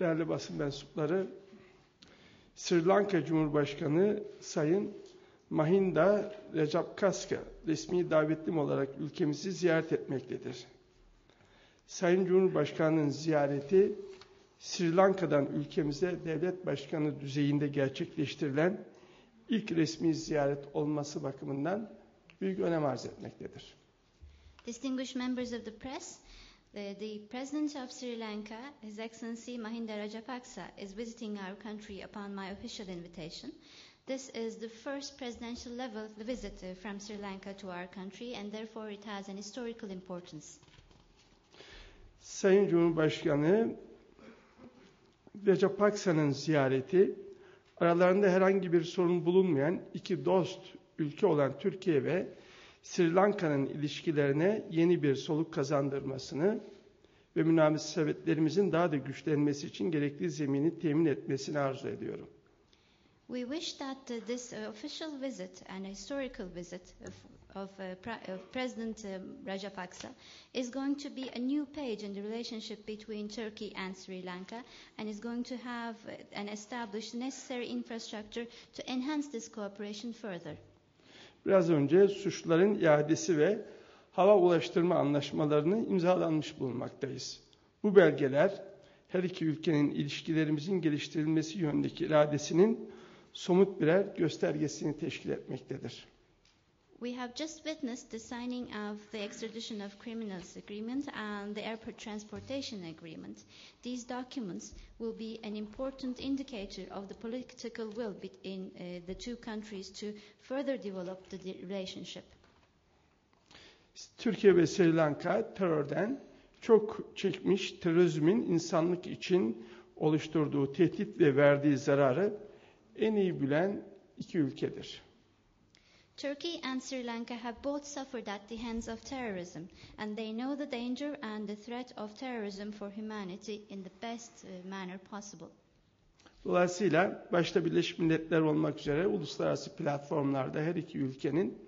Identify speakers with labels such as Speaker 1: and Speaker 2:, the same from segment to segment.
Speaker 1: Değerli basın mensupları, Sri Lanka Cumhurbaşkanı Sayın Mahinda Rajapaksa resmi davetlim olarak ülkemizi ziyaret etmektedir. Sayın Cumhurbaşkanı'nın ziyareti Sri Lanka'dan ülkemize devlet başkanı düzeyinde gerçekleştirilen ilk resmi ziyaret olması bakımından büyük önem arz etmektedir.
Speaker 2: Distinguished members of the press, the, the President of Sri Lanka, His Excellency Mahinda Rajapaksa, is visiting our country upon my official invitation. This is the first presidential level visit uh, from Sri Lanka to our country, and therefore it has an historical importance.
Speaker 1: Sayın Cumhurbaşkanı Recep ziyareti aralarında herhangi bir sorun bulunmayan iki dost ülke olan Türkiye ve Sri Lanka'nın ilişkilerine yeni bir soluk kazandırmasını ve münasebetlerimizin daha da güçlenmesi için gerekli zemini temin etmesini arzu ediyorum.
Speaker 2: We wish that uh, this uh, official visit, an historical visit of, of, uh, of President um, Rajapaksa, is going to be a new page in the relationship between Turkey and Sri Lanka and is going to have uh, and establish necessary infrastructure to enhance this cooperation further.
Speaker 1: Biraz önce suçluların iadesi ve hava ulaştırma anlaşmalarını imzalanmış bulunmaktayız. Bu belgeler her iki ülkenin ilişkilerimizin geliştirilmesi yönündeki iradesinin somut birer göstergesini teşkil etmektedir.
Speaker 2: We have just witnessed the signing of the extradition of criminals agreement and the airport transportation agreement. These documents will be an important indicator of the political will between uh, the two countries to further develop the relationship.
Speaker 1: Türkiye ve Sri Lanka terörden çok çekmiş terörizmin insanlık için oluşturduğu tehdit ve verdiği zararı en iyi bilen iki ülkedir.
Speaker 2: Turkey and Sri Lanka have both suffered at the hands of terrorism, and they know the danger and the threat of terrorism for humanity in the best uh, manner possible.
Speaker 1: Dolayısıyla başta Birleşmiş Milletler olmak üzere uluslararası platformlarda her iki ülkenin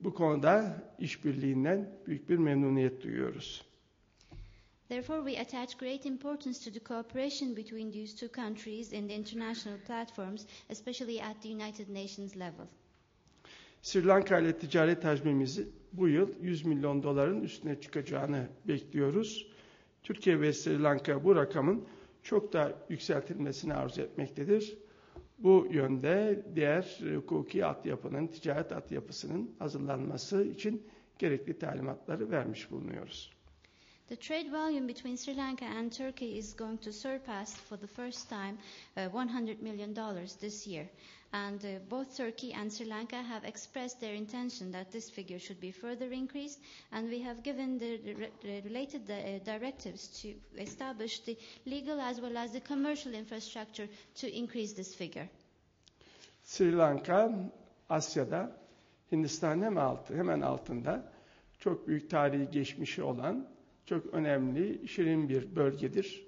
Speaker 1: bu konuda işbirliğinden büyük bir memnuniyet duyuyoruz.
Speaker 2: Therefore, we attach great importance to the cooperation between these two countries in the international platforms, especially at the United Nations level.
Speaker 1: Sri Lanka ile ticaret hacmimizi bu yıl 100 milyon doların üstüne çıkacağını bekliyoruz. Türkiye ve Sri Lanka bu rakamın çok daha yükseltilmesini arzu etmektedir. Bu yönde diğer hukuki altyapının, ticaret altyapısının hazırlanması için gerekli talimatları vermiş bulunuyoruz.
Speaker 2: The trade volume between Sri Lanka and Turkey is going to surpass for the first time uh, 100 million dollars this year. And uh, both Turkey and Sri Lanka have expressed their intention that this figure should be further increased, and we have given the, the related uh, directives to establish the legal as well as the commercial infrastructure to increase this figure.
Speaker 1: Sri Lanka Asya'da Hindistan hemen altı, hemen altında çok büyük tarihi geçmişi olan çok önemli, şirin bir bölgedir.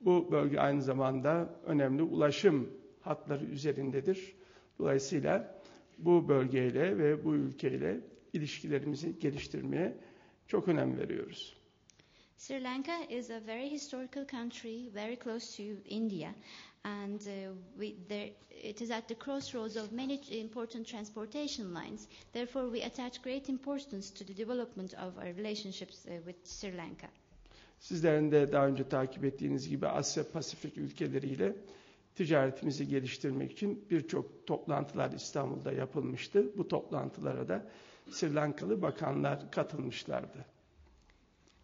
Speaker 1: Bu bölge aynı zamanda önemli ulaşım hatları üzerindedir. Dolayısıyla bu bölgeyle ve bu ülkeyle ilişkilerimizi geliştirmeye çok önem veriyoruz.
Speaker 2: Sri Lanka is a very historical country, very close to India, and uh, we, there, it is at the crossroads of many important transportation lines. Therefore, we attach great importance to the development of our relationships uh, with Sri Lanka.
Speaker 1: Sizlerin de daha önce takip ettiğiniz gibi Asya Pasifik ülkeleriyle ticaretimizi geliştirmek için birçok toplantılar İstanbul'da yapılmıştı. Bu toplantılara da Sri Lankalı bakanlar katılmışlardı.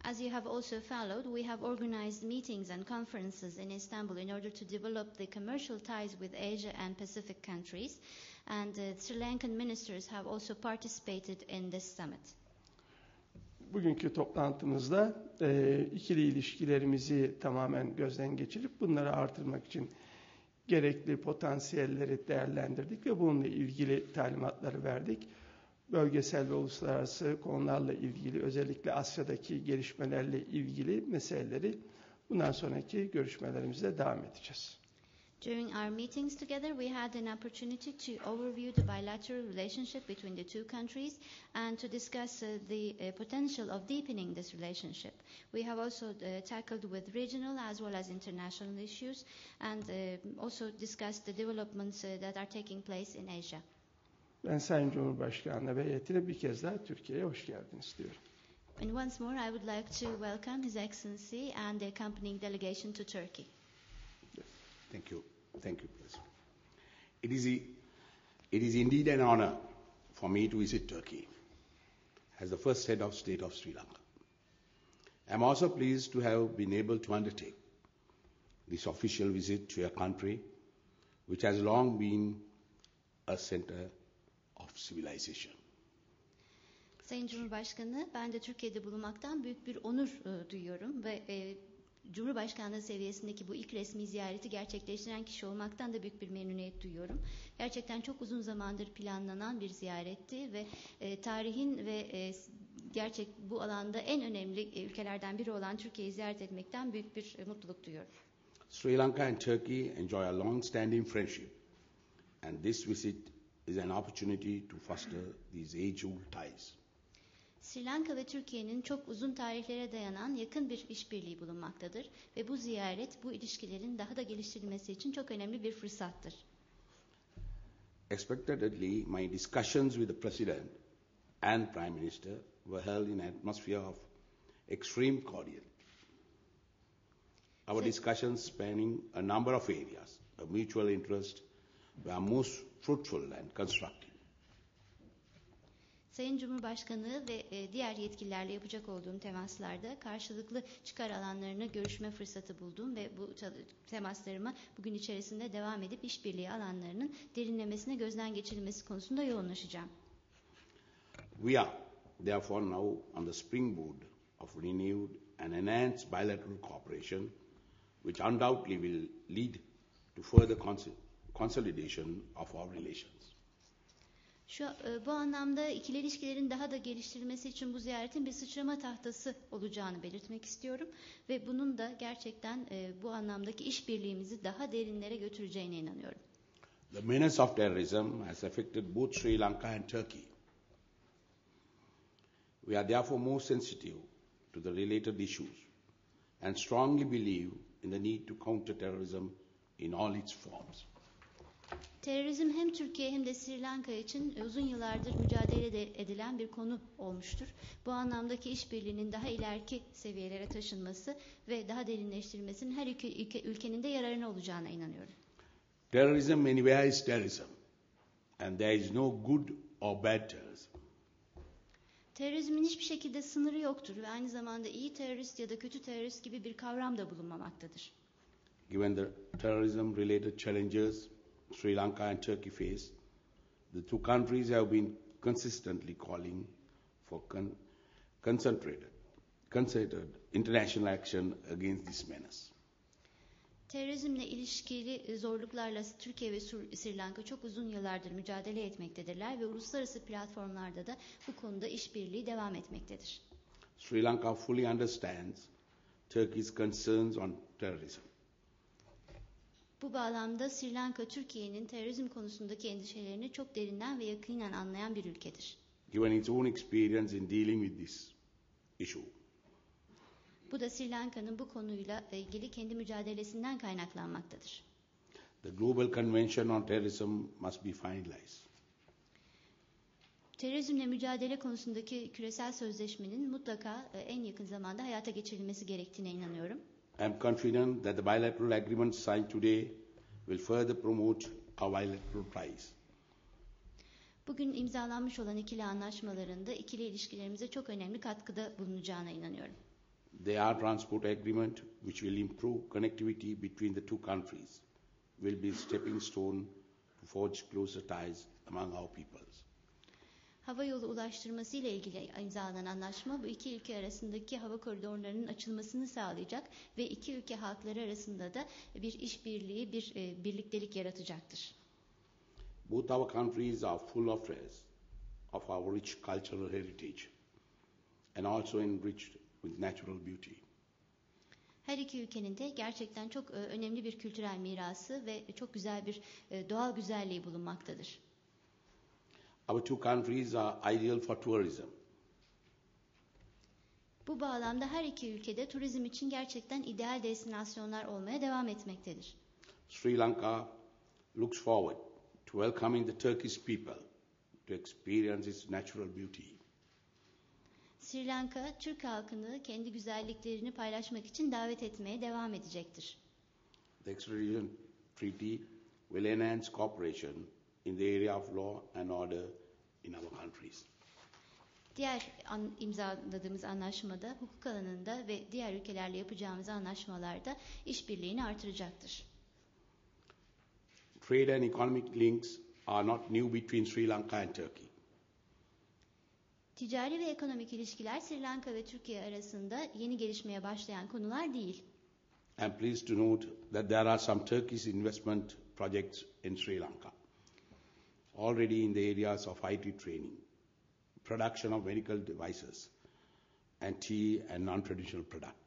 Speaker 2: As you have also followed, we have organized meetings and conferences in Istanbul in order to develop the commercial ties with Asia and Pacific countries, and uh, Sri Lankan ministers have also participated in this summit.
Speaker 1: Bugünkü toplantımızda e, ikili ilişkilerimizi tamamen gözden geçirip bunları artırmak için gerekli potansiyelleri değerlendirdik ve bununla ilgili talimatları verdik. Bölgesel ve uluslararası konularla ilgili özellikle Asya'daki gelişmelerle ilgili meseleleri bundan sonraki görüşmelerimizde devam edeceğiz.
Speaker 2: During our meetings together, we had an opportunity to overview the bilateral relationship between the two countries and to discuss uh, the uh, potential of deepening this relationship. We have also uh, tackled with regional as well as international issues and uh, also discussed the developments uh, that are taking place in Asia.
Speaker 1: Ben Sayın Cumhurbaşkanı ve heyetine bir kez daha Türkiye'ye hoş geldiniz diyorum.
Speaker 2: And once more, I would like to welcome His Excellency and the accompanying delegation to Turkey.
Speaker 3: Thank you. Thank you, President. It is, a, it is indeed an honor for me to visit Turkey as the first head of state of Sri Lanka. I am also pleased to have been able to undertake this official visit to a country which has long been a center of civilization.
Speaker 2: Sayın Cumhurbaşkanı, ben de Türkiye'de bulunmaktan büyük bir onur e, duyuyorum ve e, Cumhurbaşkanlığı seviyesindeki bu ilk resmi ziyareti gerçekleştiren kişi olmaktan da büyük bir memnuniyet duyuyorum. Gerçekten çok uzun zamandır planlanan bir ziyaretti ve e, tarihin ve e, gerçek bu alanda en önemli e, ülkelerden biri olan Türkiye'yi ziyaret etmekten büyük bir e, mutluluk duyuyorum.
Speaker 3: Sri Lanka and Turkey enjoy a long-standing friendship, and this visit is an opportunity to foster these age-old ties.
Speaker 2: Sri Lanka ve Türkiye'nin çok uzun tarihlere dayanan yakın bir işbirliği bulunmaktadır ve bu ziyaret bu ilişkilerin daha da geliştirilmesi için çok önemli bir fırsattır.
Speaker 3: Expectedly, my discussions with the President and Prime Minister were held in an atmosphere of extreme cordiality. Our discussions spanning a number of areas of mutual interest were most fruitful and constructive.
Speaker 2: Sayın Cumhurbaşkanı ve e, diğer yetkililerle yapacak olduğum temaslarda karşılıklı çıkar alanlarını görüşme fırsatı buldum ve bu temaslarıma bugün içerisinde devam edip işbirliği alanlarının derinlemesine gözden geçirilmesi konusunda yoğunlaşacağım.
Speaker 3: We are, therefore, now on the springboard of renewed and enhanced bilateral cooperation, which undoubtedly will lead to further cons- consolidation of our relations.
Speaker 2: Şu e, bu anlamda ikili ilişkilerin daha da geliştirilmesi için bu ziyaretin bir sıçrama tahtası olacağını belirtmek istiyorum ve bunun da gerçekten e, bu anlamdaki işbirliğimizi daha derinlere götüreceğine inanıyorum.
Speaker 3: The menace of terrorism has affected both Sri Lanka and Turkey. We are therefore more sensitive to the related issues and strongly believe in the need to counter terrorism in all its forms.
Speaker 2: Terörizm hem Türkiye hem de Sri Lanka için uzun yıllardır mücadele de- edilen bir konu olmuştur. Bu anlamdaki işbirliğinin daha ileriki seviyelere taşınması ve daha derinleştirilmesinin her ülke, ülke- ülkenin de yararına olacağına inanıyorum.
Speaker 3: Terrorism anywhere is terrorism, and there is no good or bad terrorism.
Speaker 2: Terörizmin hiçbir şekilde sınırı yoktur ve aynı zamanda iyi terörist ya da kötü terörist gibi bir kavram da bulunmamaktadır.
Speaker 3: Given the terrorism related challenges Sri Lanka and Turkey face, the two countries have been consistently calling for con- concentrated, concerted international action against this menace.
Speaker 2: Terörizmle ilişkili zorluklarla Türkiye ve Sri Lanka çok uzun yıllardır mücadele etmektedirler ve uluslararası platformlarda da bu konuda işbirliği devam etmektedir.
Speaker 3: Sri Lanka fully understands Turkey's concerns on terrorism.
Speaker 2: Bu bağlamda Sri Lanka, Türkiye'nin terörizm konusundaki endişelerini çok derinden ve yakinen anlayan bir ülkedir.
Speaker 3: given its own experience in dealing with this issue.
Speaker 2: Bu da Sri Lanka'nın bu konuyla ilgili kendi mücadelesinden kaynaklanmaktadır.
Speaker 3: The Global Convention on Terrorism must be finalized.
Speaker 2: Terörizmle mücadele konusundaki küresel sözleşmenin mutlaka e, en yakın zamanda hayata geçirilmesi gerektiğine inanıyorum.
Speaker 3: I am confident that the bilateral agreement signed today will further promote our bilateral ties.
Speaker 2: Bugün imzalanmış olan ikili anlaşmalarında ikili ilişkilerimize çok önemli katkıda bulunacağına inanıyorum.
Speaker 3: The air transport agreement, which will improve connectivity between the two countries, will be a stepping stone to forge closer ties among our peoples.
Speaker 2: Hava yolu ulaştırması ile ilgili imzalanan anlaşma bu iki ülke arasındaki hava koridorlarının açılmasını sağlayacak ve iki ülke halkları arasında da bir işbirliği, bir e, birliktelik yaratacaktır.
Speaker 3: Both our countries are full of res- of our rich cultural heritage and also enriched with natural beauty.
Speaker 2: Her iki ülkenin de gerçekten çok e, önemli bir kültürel mirası ve çok güzel bir e, doğal güzelliği bulunmaktadır.
Speaker 3: Our two countries are ideal for tourism.
Speaker 2: Bu bağlamda her iki ülkede turizm için gerçekten ideal destinasyonlar olmaya devam etmektedir.
Speaker 3: Sri Lanka looks forward to welcoming the Turkish people to experience its natural beauty.
Speaker 2: Sri Lanka, Türk halkını kendi güzelliklerini paylaşmak için davet etmeye devam edecektir.
Speaker 3: The extradition treaty will enhance cooperation in the area of law and order in our countries.
Speaker 2: Diğer an, imzaladığımız anlaşmada hukuk alanında ve diğer ülkelerle yapacağımız anlaşmalarda işbirliğini artıracaktır.
Speaker 3: Trade and economic links are not new between Sri Lanka and Turkey.
Speaker 2: Ticari ve ekonomik ilişkiler Sri Lanka ve Türkiye arasında yeni gelişmeye başlayan konular değil.
Speaker 3: I'm pleased to note that there are some Turkish investment projects in Sri Lanka already in the areas of IT training, production of medical devices, and tea and non-traditional products.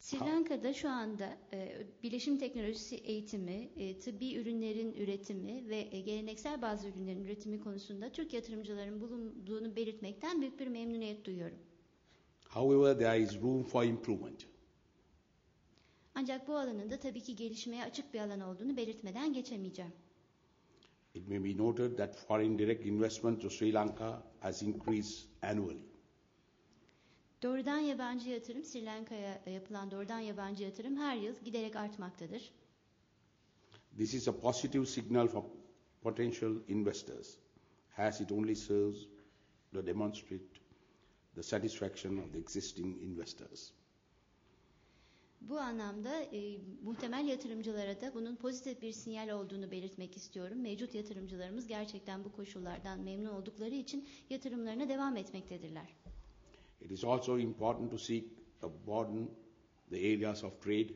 Speaker 2: Sri Lanka'da şu anda e, bilişim teknolojisi eğitimi, e, tıbbi ürünlerin üretimi ve e, geleneksel bazı ürünlerin üretimi konusunda Türk yatırımcıların bulunduğunu belirtmekten büyük bir memnuniyet duyuyorum.
Speaker 3: However, there is room for improvement.
Speaker 2: Ancak bu alanın da tabii ki gelişmeye açık bir alan olduğunu belirtmeden geçemeyeceğim.
Speaker 3: It may be noted that foreign direct investment to Sri Lanka has increased annually.
Speaker 2: Doğrudan yabancı yatırım, Sri Lanka'ya yapılan doğrudan yabancı yatırım her yıl giderek artmaktadır.
Speaker 3: This is a positive signal for potential investors, as it only serves to demonstrate the satisfaction of the existing investors.
Speaker 2: Bu anlamda e, muhtemel yatırımcılara da bunun pozitif bir sinyal olduğunu belirtmek istiyorum. Mevcut yatırımcılarımız gerçekten bu koşullardan memnun oldukları için yatırımlarına devam etmektedirler.
Speaker 3: It is also important to seek to broaden the areas of trade,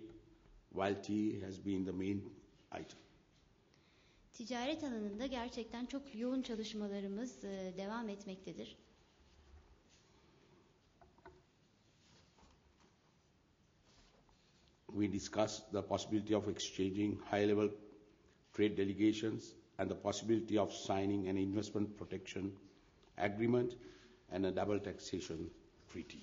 Speaker 3: while tea has been the main item.
Speaker 2: Ticaret alanında gerçekten çok yoğun çalışmalarımız e, devam etmektedir.
Speaker 3: We discussed the possibility of exchanging high-level trade delegations and the possibility of signing an investment protection agreement and a double taxation treaty.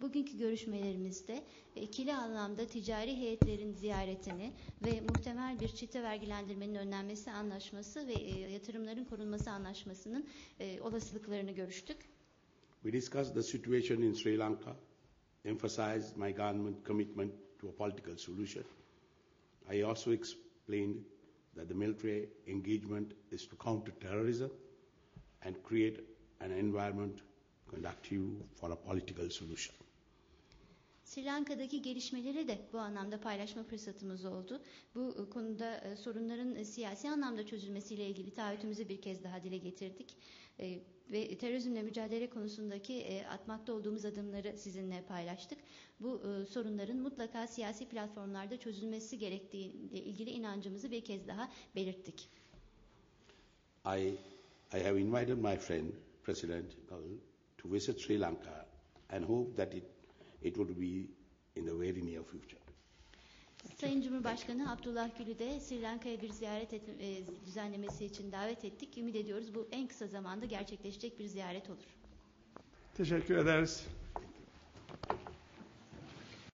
Speaker 2: Bugünkü görüşmelerimizde ikili anlamda ticari heyetlerin ziyaretini ve muhtemel bir çifte vergilendirmenin önlenmesi anlaşması ve e, yatırımların korunması anlaşmasının e, olasılıklarını görüştük.
Speaker 3: We discussed the situation in Sri Lanka, emphasized my government commitment to a political solution. I also explained that the military engagement is to counter terrorism and create an environment conducive for a political solution.
Speaker 2: Sri Lanka'daki gelişmeleri de bu anlamda paylaşma fırsatımız oldu. Bu e, konuda e, sorunların e, siyasi anlamda çözülmesiyle ilgili taahhütümüzü bir kez daha dile getirdik. Ve terörizmle mücadele konusundaki atmakta olduğumuz adımları sizinle paylaştık. Bu sorunların mutlaka siyasi platformlarda çözülmesi gerektiğiyle ilgili inancımızı bir kez daha belirttik.
Speaker 3: I, I have invited my friend, President to visit Sri Lanka and hope that it, it would be in the very near future.
Speaker 2: Sayın Cumhurbaşkanı Abdullah Gül'ü de Sri Lanka'ya bir ziyaret et- e, düzenlemesi için davet ettik. Ümit ediyoruz bu en kısa zamanda gerçekleşecek bir ziyaret olur.
Speaker 1: Teşekkür ederiz.